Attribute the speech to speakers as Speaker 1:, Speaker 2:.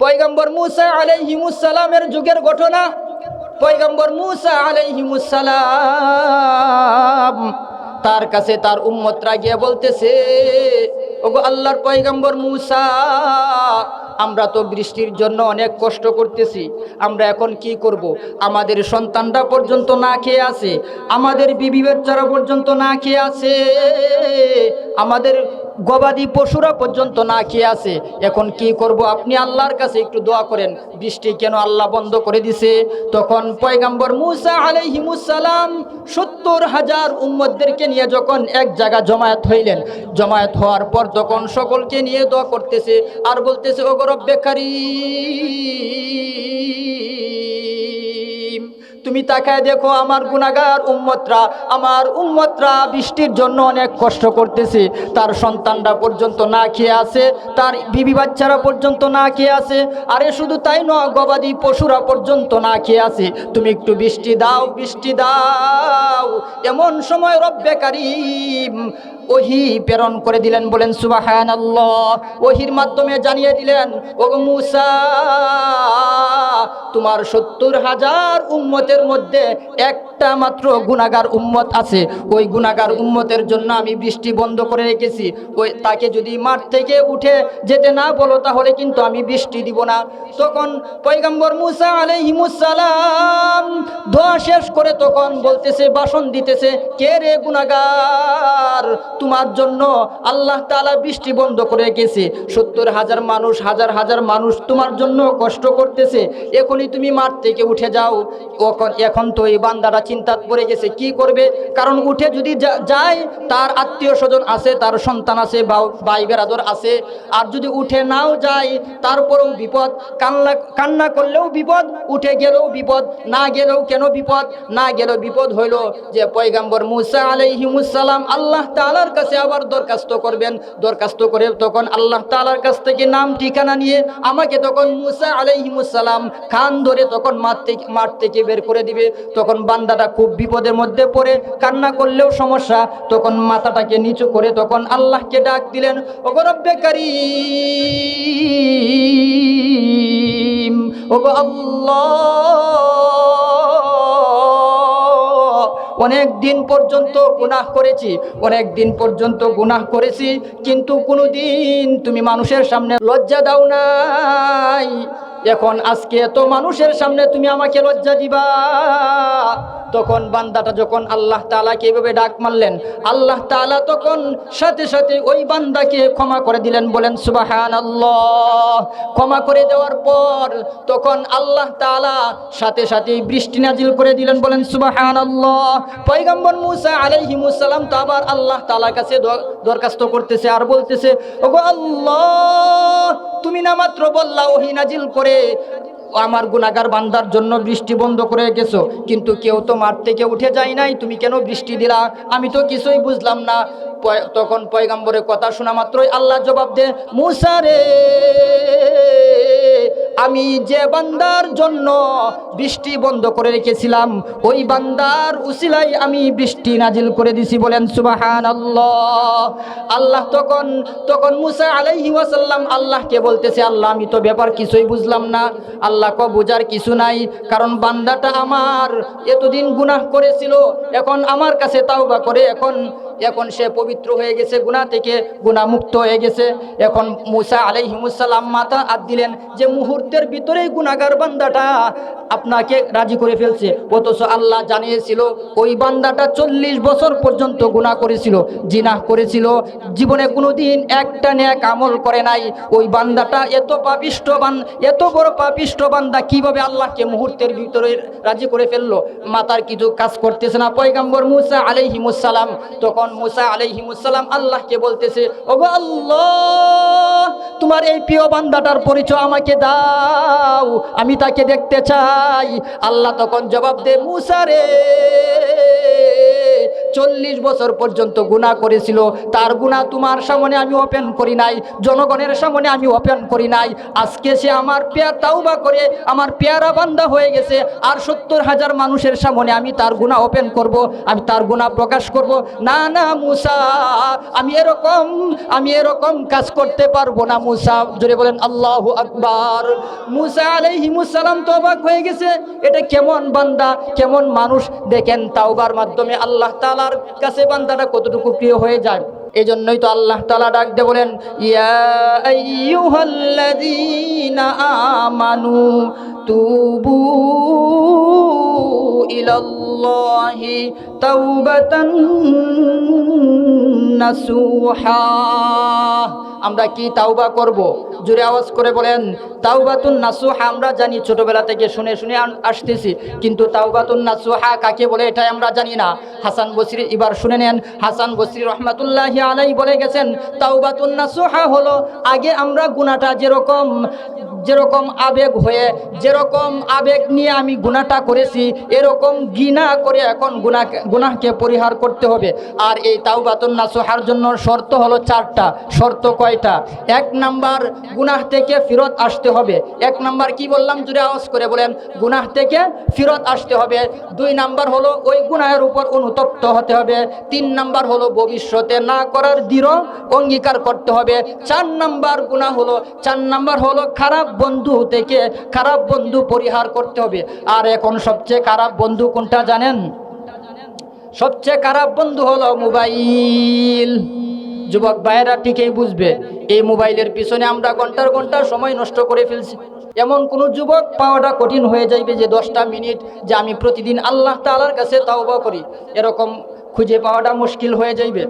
Speaker 1: পয়গম্বর মুসা আলাইহিমুসালামের যুগের ঘটনা। পয়গম্বর মুসা আলাইহিমুসালাম তার কাছে তার উম্মতরা গিয়ে বলতেছে, ওগো আল্লাহর পয়গম্বর মুসা, আমরা তো বৃষ্টির জন্য অনেক কষ্ট করতেছি, আমরা এখন কি করব? আমাদের সন্তানরা পর্যন্ত না খেয়ে আছে, আমাদের বিবি বাচ্চারা পর্যন্ত না খেয়ে আছে, আমাদের গবাদি পশুরা পর্যন্ত না খেয়ে আছে। এখন কি করব? আপনি আল্লাহর কাছে একটু দোয়া করেন। বৃষ্টি কেন আল্লাহ বন্ধ করে দিছে? তখন পয়গাম্বর মুসা আলাইহিমুসালাম সত্তর হাজার উম্মদদেরকে নিয়ে যখন এক জায়গা জমায়েত হইলেন, জমায়েত হওয়ার পর তখন সকলকে নিয়ে দোয়া করতেছে আর বলতেছে ও গরব বেকারি তুমি তাকায় দেখো আমার গুনাগার উম্মতরা, আমার উম্মতরা বৃষ্টির জন্য অনেক কষ্ট করতেছে। তার সন্তানরা পর্যন্ত না খেয়ে আছে, তার বিবি বাচ্চারা পর্যন্ত না খেয়ে আছে, আরে শুধু তাই নয়, গবাদি পশুরা পর্যন্ত না খেয়ে আছে। তুমি একটু বৃষ্টি দাও বৃষ্টি দাও, এমন সময় রব্বে ওহি প্রেরণ করে দিলেন, বলেন আল্লাহ ওহির মাধ্যমে জানিয়ে দিলেন ও মুসা তোমার সত্তর হাজার উম্মতের মধ্যে একটা মাত্র গুণাগার উম্মত আছে। ওই গুণাগার উম্মতের জন্য আমি বৃষ্টি বন্ধ করে রেখেছি। ওই তাকে যদি মাঠ থেকে উঠে যেতে না বলো, তাহলে কিন্তু আমি বৃষ্টি দিব না। তখন পৈগম্বর মুসা আলাইহিমুসালাম দোয়া শেষ করে তখন বলতেছে, বাসন দিতেছে, কে রে গুণাগার তোমার জন্য আল্লাহ তাআলা বৃষ্টি বন্ধ করে রেখেছে। সত্তর হাজার মানুষ, হাজার হাজার মানুষ তোমার জন্য কষ্ট করতেছে। এখনই তুমি মাঠ থেকে উঠে যাও। এখন তো এই বান্দারা চিন্তা পড়ে গেছে, কি করবে? কারণ উঠে যদি যায়, তার আত্মীয় স্বজন আছে, তার সন্তান আছে ভাই বেরাদর আছে। আর যদি উঠে নাও যায়, তারপরেও বিপদ। কান্না কান্না করলেও বিপদ, উঠে গেলেও বিপদ, না গেলেও কেন বিপদ? না গেলেও বিপদ হইল যে পয়গাম্বর মুসা আলাইহিমুসালাম আল্লাহ তাআলার কাছে আবার দরখাস্ত করবেন। দরখাস্ত করে তখন আল্লাহ তাআলার কাছ থেকে নাম ঠিকানা নিয়ে আমাকে তখন মুসা আলাইহিমুসালাম খান ধরে তখন মাঠ থেকে বের করে দিবে। তখন বান্দাটা খুব বিপদের মধ্যে পড়ে, কান্না করলেও সমস্যা। তখন মাথাটাকে নিচু করে তখন আল্লাহকে ডাক দিলেন ওগরব্বে কারীম, ওগো অনেক দিন পর্যন্ত গুনাহ করেছি, অনেক দিন পর্যন্ত গুনাহ করেছি, কিন্তু কোনো দিন তুমি মানুষের সামনে লজ্জা দাও নাই। এখন আজকে এত মানুষের সামনে তুমি আমাকে লজ্জা দিবা। তখন বান্দাটা যখন আল্লাহ তাআলাকে এভাবে ডাক মারলেন, আল্লাহ তাআলা তখন সাথে সাথে ওই বান্দাকে ক্ষমা করে দিলেন, বলেন সুবাহান আল্লাহ ক্ষমা করে দেওয়ার পর তখন আল্লাহ তাআলা সাথে সাথে বৃষ্টি নাজিল করে দিলেন, বলেন সুবাহান আল্লাহ পয়গম্বর মুসা আলাইহিমুসালাম তো আবার আল্লাহ তাআলার কাছে দরখাস্ত করতেছে আর বলতেছে, ওগো আল্লাহ, তুমি না মাত্র বললা ওহি নাজিল করে আমার গুনাগার বান্দার জন্য বৃষ্টি বন্ধ করে গেছো কিন্তু কেউ তো মাঠ থেকে উঠে যায় নাই। তুমি কেন বৃষ্টি দিলা? আমি তো কিছুই বুঝলাম না। তখন পয়গাম্বরের কথা শোনা মাত্রই আল্লাহ জবাব দে মুসা রে, আমি যে বান্দার জন্য বৃষ্টি বন্ধ করে রেখেছিলাম, ওই বান্দার উসিলাই আমি বৃষ্টি নাজিল করে দিছি। বলেন সুবাহান আল্লাহ আল্লাহ তখন তখন মুসা আলাইহি ওয়াসাল্লাম আল্লাহকে বলতেছে, আল্লাহ, আমি তো ব্যাপার কিছুই বুঝলাম না। আল্লাহ ক বোঝার কিছু নাই, কারণ বান্দাটা আমার এতদিন গুনাহ করেছিল, এখন আমার কাছে তাওবা করে, এখন এখন সে পবিত্র হয়ে গেছে গুনাহ থেকে গুনাহ মুক্ত হয়ে গেছে। এখন মুসা আলাই আলাইহিমুসাল্লাম মাথা হাত দিলেন যে মুহূর্তের ভিতরেই গুনাহগার বান্দাটা আপনাকে রাজি করে ফেলছে। অথচ আল্লাহ জানিয়েছিল, ওই বান্দাটা চল্লিশ বছর পর্যন্ত গুনাহ করেছিল, জিনাহ করেছিল। জীবনে কোনোদিন একটা ন্যাক আমল করে নাই। ওই বান্দাটা এত পাপিষ্ট বান এত বড় পাপিষ্ট বান্দা কীভাবে আল্লাহকে মুহূর্তের ভিতরে রাজি করে ফেলল? মাতার কিছু কাজ করতেছে না। পয়গাম্বর মুসা আলাইহিমুসালাম তখন মুসা আলাইহিমুসালাম আল্লাহকে বলতেছে, ওগো আল্লাহ, তোমার এই প্রিয় বান্দাটার পরিচয় আমাকে দাও, আমি তাকে দেখতে চাই। আল্লাহ তখন জবাব দে মুসা রে চল্লিশ বছর পর্যন্ত গুনাহ করেছিল। তার গুনাহ তোমার সামনে আমি ওপেন করি নাই, জনগণের সামনে আমি ওপেন করি নাই। আজকে সে আমার পেয়ার তাওবা করে, আমার পেয়ারা বান্দা হয়ে গেছে আর সত্তর হাজার মানুষের সামনে আমি তার গুনাহ ওপেন করব, আমি তার গুনাহ প্রকাশ করব। না না, মুসা, আমি এরকম আমি এরকম কাজ করতে পারব না, মুসা। জোরে বলেন, আল্লাহ আকবার। মুসা আলাইহিমুসালাম তো অবাক হয়ে গেছে, এটা কেমন বান্দা, কেমন মানুষ? দেখেন তাওবার মাধ্যমে আল্লাহ তাআলার কাছে বান্দাটা কতটুকু প্রিয় হয়ে যায়? এই জন্যই তো আল্লাহ তালা ডাক বলেন, ইয়া আমানু তুবু ইলাল্লাহি তাওবাতান নাসুহা আমরা কি তাওবা করব? জোরে আওয়াজ করে বলেন, তাওবাতুন নাসুহা আমরা জানি, ছোটবেলা থেকে শুনে শুনে আসতেছি, কিন্তু তাওবাতুন নাসুহা কাকে বলে এটাই আমরা জানি না। হাসান বসরি এবার শুনে নেন, হাসান বসরি রহমাতুল্লাহি আলাই বলে গেছেন, তাওবাতুন নাসুহা হলো আগে আমরা গুনাহটা যেরকম যেরকম আবেগ হয়ে, যেরকম আবেগ নিয়ে আমি গুনাহটা করেছি, এরকম ঘৃণা করে এখন গুনাহ গুনাহকে পরিহার করতে হবে। আর এই তাওবাতুন নাসুহার জন্য শর্ত হলো চারটা। শর্ত কয়টা? এক নাম্বার, গুনাহ থেকে ফিরত আসতে হবে। এক নাম্বার কি বললাম? জুড়ে আওয়াজ করে বলেন, গুনাহ থেকে ফিরত আসতে হবে। দুই নাম্বার হলো ওই গুনাহের উপর অনুতপ্ত হতে হবে। তিন নাম্বার হলো ভবিষ্যতে না করার দৃঢ় অঙ্গীকার করতে হবে। চার নাম্বার গুনাহ হলো, চার নাম্বার হলো খারাপ বন্ধু থেকে খারাপ বন্ধু পরিহার করতে হবে। আর এখন সবচেয়ে খারাপ বন্ধু কোনটা জানেন? সবচেয়ে খারাপ বন্ধু হলো মোবাইল। যুবক ভাইয়েরা ঠিকই বুঝবে, এই মোবাইলের পিছনে আমরা ঘণ্টার ঘণ্টার সময় নষ্ট করে ফেলছি। এমন কোন যুবক পাওয়াটা কঠিন হয়ে যাইবে যে দশটা মিনিট যে আমি প্রতিদিন আল্লাহ তালার কাছে তাওবা করি। এরকম খুঁজে পাওয়াটা মুশকিল হয়ে যাইবে।